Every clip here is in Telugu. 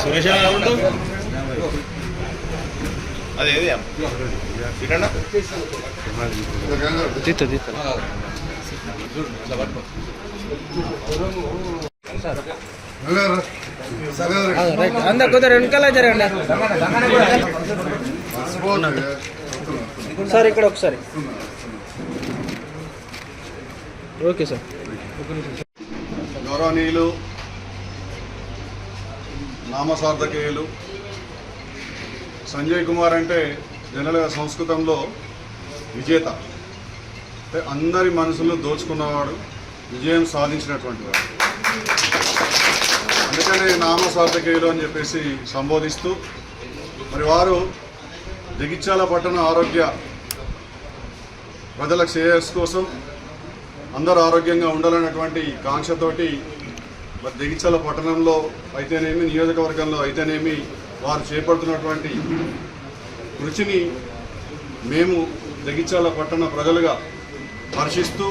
సురేష్ ఎలా ఉంటావు అదే ఏది ఇటన్నా తీస్తా తీస్తా రైట్ అందరు కుదర వెనకాల జరగండి. సార్ ఇక్కడ ఒకసారి. Okay sir. గౌరవనీయులు నామసార్థకేయులు. సంజయ్ కుమార్ అంటే జనరల్గా సంస్కృతంలో విజేత. అంటే అందరి మనసులను దోచుకున్నవాడు విజయం సాధించినటువంటి వాడు. అందుకనే నామసార్థకేయులు అని చెప్పేసి సంబోధిస్తూ మరి వారు జగిత్యాల పట్టణ ఆరోగ్య ప్రజల శ్రేయస్సు కోసం అందరూ ఆరోగ్యంగా ఉండాలన్నటువంటి కాంక్షతోటి మరి జగిత్యాల పట్టణంలో అయితేనేమి నియోజకవర్గంలో అయితేనేమి వారు చేపడుతున్నటువంటి కృషిని మేము జగిత్యాల పట్టణ ప్రజలుగా హర్షిస్తూ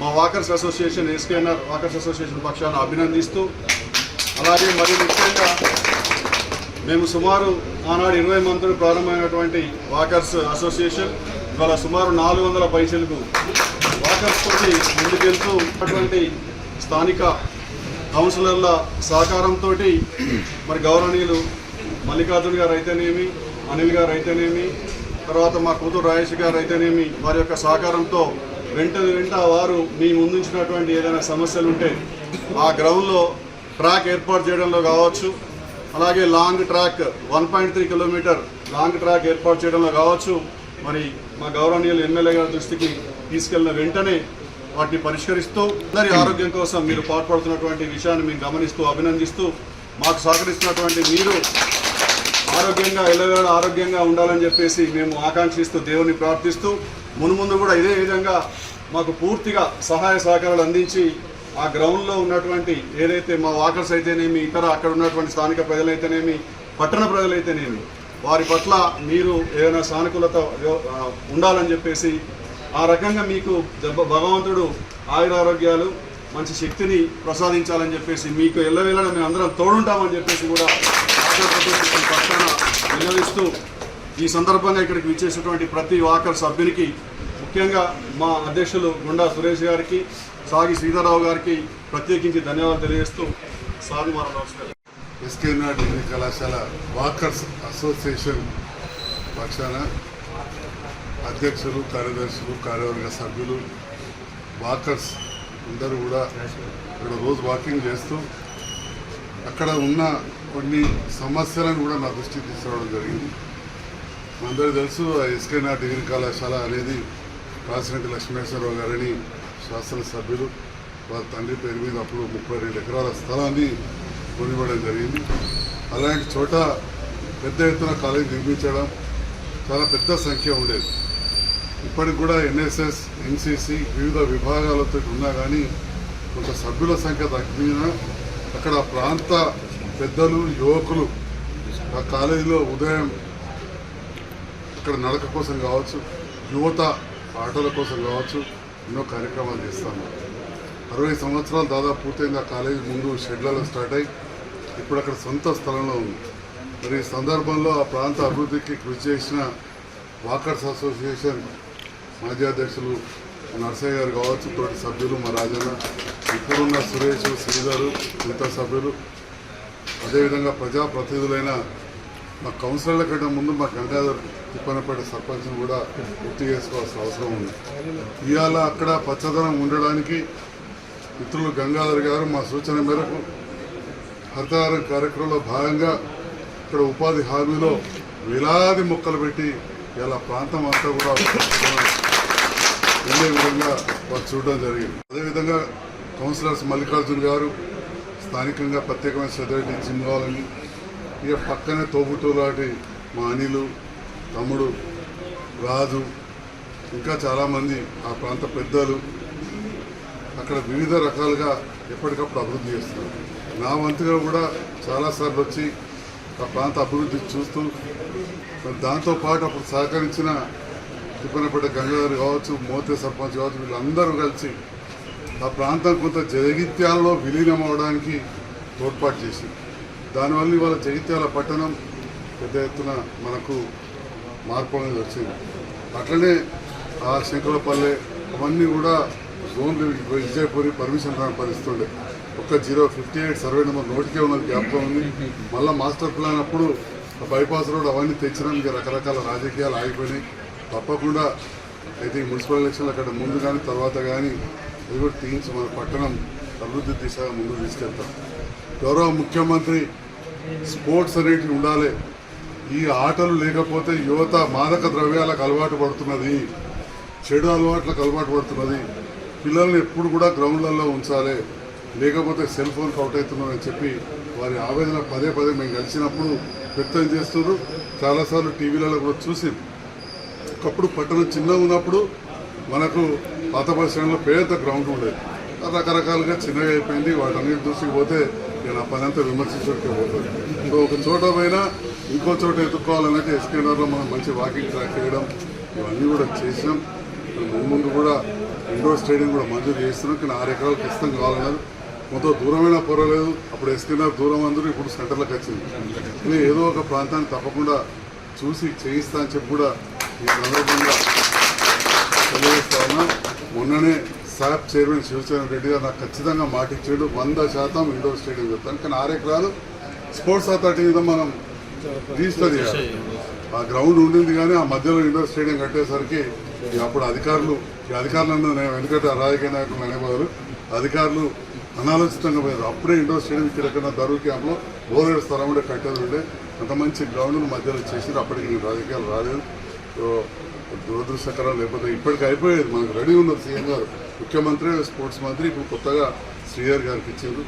మా walkers association SKNR walkers association పక్షాన అభినందిస్తూ అలాగే మరి ముఖ్యంగా మేము సుమారు ఆనాడు ఇరవై మంత్రులు ప్రారంభమైనటువంటి వాకర్స్ అసోసియేషన్ ఇవాళ సుమారు నాలుగు వందల పైసలకు వాకర్స్ తోటి ముందుకెళ్తూ ఉన్నటువంటి స్థానిక కౌన్సిలర్ల సహకారంతో మరి గౌరవనీయులు మల్లికార్జున్ గారు అయితేనేమి అనిల్ గారు అయితేనేమి తర్వాత మా కూతురు రాజేష్ గారు అయితేనేమి వారి యొక్క సహకారంతో వెంట వెంట వారు మీ ముందుంచినటువంటి ఏదైనా సమస్యలు ఉంటే ఆ గ్రౌండ్లో ట్రాక్ ఏర్పాటు చేయడంలో కావచ్చు అలాగే long track one point three kilometre long track ఏర్పాటు చేయడంలో కావచ్చు మరి మా గౌరవనీయులు ఎమ్మెల్యే గారి దృష్టికి తీసుకెళ్ళిన వెంటనే వాటిని పరిష్కరిస్తూ అందరి ఆరోగ్యం కోసం మీరు పాటుపడుతున్నటువంటి విషయాన్ని మేము గమనిస్తూ అభినందిస్తూ మాకు సహకరిస్తున్నటువంటి మీరు ఆరోగ్యంగా ఎల్లవేళ ఆరోగ్యంగా ఉండాలని చెప్పేసి మేము ఆకాంక్షిస్తూ దేవుని ప్రార్థిస్తూ మునుముందు కూడా ఇదే విధంగా మాకు పూర్తిగా సహాయ సహకారాలు అందించి ఆ గ్రౌండ్లో ఉన్నటువంటి ఏదైతే మా వాకర్స్ అయితేనేమి ఇతర అక్కడ ఉన్నటువంటి స్థానిక ప్రజలైతేనేమి పట్టణ ప్రజలైతేనేమి వారి పట్ల మీరు ఏదైనా సానుకూలత ఉండాలని చెప్పేసి ఆ రకంగా మీకు దెబ్బ భగవంతుడు ఆయురారోగ్యాలు మంచి శక్తిని ప్రసాదించాలని చెప్పేసి మీకు ఎల్లవేళ మేము అందరం తోడుంటామని చెప్పేసి కూడా ఆంధ్రప్రదేశ్ పక్షాన విన్నవిస్తూ ఈ సందర్భంగా ఇక్కడికి విచ్చేసినటువంటి ప్రతి వాకర్ సభ్యునికి ముఖ్యంగా మా అధ్యక్షులు గుండా సురేష్ గారికి సాగి శ్రీధరరావు గారికి ప్రత్యేకించి ధన్యవాదాలు తెలియజేస్తూ సాగు మరో నమస్కారం. ఎస్కేనా డిగ్రీ కళాశాల వాకర్స్ అసోసియేషన్ పక్షాన అధ్యక్షులు కార్యదర్శులు కార్యవర్గ సభ్యులు వాకర్స్ అందరూ కూడా ఇక్కడ రోజు వాకింగ్ చేస్తూ అక్కడ ఉన్న కొన్ని సమస్యలను కూడా నా దృష్టికి తీసుకురావడం జరిగింది. మనందరూ తెలుసు ఎస్కేనా డిగ్రీ కళాశాల అనేది కాసిరెడ్డి లక్ష్మేశ్వరరావు గారని శాసనసభ్యులు వాళ్ళ తండ్రి పేరు మీద అప్పుడు ముప్పై రెండు ఎకరాల స్థలాన్ని కొనివ్వడం జరిగింది. అలాంటి చోట పెద్ద ఎత్తున కాలేజీ నిర్మించడం చాలా పెద్ద సంఖ్య ఉండేది. ఇప్పటికి కూడా ఎన్ఎస్ఎస్ ఎన్సిసి వివిధ విభాగాలతో ఉన్నా కానీ కొంత సభ్యుల సంఖ్య తగ్గిన అక్కడ ప్రాంత పెద్దలు యువకులు ఆ కాలేజీలో ఉదయం అక్కడ నడక కోసం కావచ్చు యువత ఆటల కోసం కావచ్చు ఎన్నో కార్యక్రమాలు చేస్తాము. అరవై సంవత్సరాలు దాదాపు పూర్తయింది ఆ కాలేజీ ముందు షెడ్లలో స్టార్ట్ అయ్యి ఇప్పుడు అక్కడ సొంత స్థలంలో ఉంది. మరి ఈ సందర్భంలో ఆ ప్రాంత అభివృద్ధికి కృషి చేసిన వాకర్స్ అసోసియేషన్ మాజీ అధ్యక్షులు నర్సయ్య గారు కావచ్చు తోటి సభ్యులు మా రాజన్న ఇప్పుడున్న సురేష్ శ్రీధర్ మిగతా సభ్యులు. అదేవిధంగా ప్రజాప్రతినిధులైన మా కౌన్సిలర్ల కంటే ముందు మా గంగాధర్ తిప్పనపేట సర్పంచ్ను కూడా గుర్తు చేసుకోవాల్సిన అవసరం ఉంది. ఇవాళ అక్కడ పచ్చదనం ఉండడానికి మిత్రులు గంగాధర్ గారు మా సూచన మేరకు హరితహారం కార్యక్రమంలో భాగంగా ఇక్కడ ఉపాధి హామీలో వేలాది మొక్కలు పెట్టి ఇలా ప్రాంతం అంతా కూడా వెళ్ళే విధంగా వారు చూడడం జరిగింది. అదేవిధంగా కౌన్సిలర్స్ మల్లికార్జున్ గారు స్థానికంగా ప్రత్యేకమైన శ్రద్ధ జిమ్ కావాలని ఇక పక్కనే తోబుట్టులాంటి మా అనిలు తమ్ముడు రాజు ఇంకా చాలామంది ఆ ప్రాంత పెద్దలు అక్కడ వివిధ రకాలుగా ఎప్పటికప్పుడు అభివృద్ధి చేస్తున్నారు. నా వంతుగా కూడా చాలాసార్లు వచ్చి ఆ ప్రాంత అభివృద్ధి చూస్తూ దాంతోపాటు అప్పుడు సహకరించిన తిప్పనపేట గంగాధర్ కావచ్చు మోతే సర్పంచ్ కావచ్చు వీళ్ళందరూ కలిసి ఆ ప్రాంతం కొంత జగిత్యాలలో విలీనం అవడానికి తోడ్పాటు చేసింది. దానివల్ల ఇవాళ జగిత్యాల పట్టణం పెద్ద ఎత్తున మనకు మార్పు అనేది వచ్చింది. అట్లనే ఆ శంకరపల్లె అవన్నీ కూడా జోన్ విజయపూరి పర్మిషన్ రాని పరిస్థితుండే ఒక్క zero fifty eight survey number నోటికే ఉన్నది జ్ఞాపకం ఉంది. మళ్ళీ మాస్టర్ ప్లాన్ అప్పుడు ఆ బైపాస్ రోడ్ అవన్నీ తెచ్చినాం ఇంకా రకరకాల రాజకీయాలు ఆగిపోయినాయి. తప్పకుండా అయితే ఈ మున్సిపల్ ఎలక్షన్లు అక్కడ ముందు కానీ తర్వాత కానీ అది కూడా తీయించి మన పట్టణం అభివృద్ధి దిశగా ముందుకు తీసుకెళ్తాం. గౌరవ ముఖ్యమంత్రి స్పోర్ట్స్ అనేటివి ఉండాలి. ఈ ఆటలు లేకపోతే యువత మాదక ద్రవ్యాలకు అలవాటు పడుతున్నది చెడు అలవాట్లకు అలవాటు పడుతున్నది. పిల్లల్ని ఎప్పుడు కూడా గ్రౌండ్లలో ఉంచాలి. లేకపోతే సెల్ ఫోన్ అవుట్ అవుతున్నారని చెప్పి వారి ఆవేదన పదే పదే మేము కలిసినప్పుడు వ్యక్తం చేస్తున్నారు. చాలాసార్లు టీవీలలో కూడా చూసి. ఒకప్పుడు పట్టణం చిన్నగా ఉన్నప్పుడు మనకు పాత బస్ స్టాండ్లో గ్రౌండ్ ఉండేది. రకరకాలుగా చిన్నగా అయిపోయింది వాటన్నిటి దృష్టికి పోతే నేను ఆ పని అంతా విమర్శించడానికి పోతుంది సో ఒక చోట పోయినా ఇంకో చోట ఎత్తుకోవాలన్నట్టు ఎస్కేనర్లో మనం మంచి వాకింగ్ ట్రాక్ చేయడం ఇవన్నీ కూడా చేసినాం. ముందు కూడా ఇండోర్ స్టేడియం కూడా మంజూరు చేస్తున్నాం కానీ ఆరు ఎకరాలు ఖచ్చితంగా కావాలన్నారు. మొత్తం దూరమైనా పర్వాలేదు అప్పుడు ఎస్కేనర్ దూరం అందరూ ఇప్పుడు సెంటర్లోకి వచ్చింది. కానీ ఏదో ఒక ప్రాంతాన్ని తప్పకుండా చూసి చేయిస్తా అని చెప్పి కూడా ఈ సందర్భంగా తెలియజేస్తా మొన్ననే సాప్ చైర్మన్ శివచరణ్ రెడ్డి గారు నాకు ఖచ్చితంగా మాట ఇచ్చాడు. వంద శాతం ఇండోర్ స్టేడియం చెప్తాను. కానీ ఆరు ఎకరాలు స్పోర్ట్స్ అథారిటీ మీద మనం రిజిస్టర్ చేయాలి. ఆ గ్రౌండ్ ఉండింది కానీ ఆ మధ్యలో ఇండోర్ స్టేడియం కట్టేసరికి అప్పుడు అధికారులు ఈ అధికారులను నేను ఎందుకంటే రాజకీయ నాయకులు అనేవారు అధికారులు అనాలోచితంగా పోయారు. అప్పుడే ఇండోర్ స్టేడియం ఇక్కడ దరువు క్యాంప్లో బోరేడు స్థలం కూడా కట్టేది ఉండే. అంత మంచి గ్రౌండ్ మధ్యలో చేసి అప్పటికి నేను రాజకీయాలు రాలేదు. దురదృష్టకరం లేకపోతే ఇప్పటికి అయిపోయేది. మనకు రెడీ ఉన్నారు సీఎం గారు. ముఖ్యమంత్రి స్పోర్ట్స్ మంత్రి ఇప్పుడు కొత్తగా శ్రీహర్ గారికి ఇచ్చారు.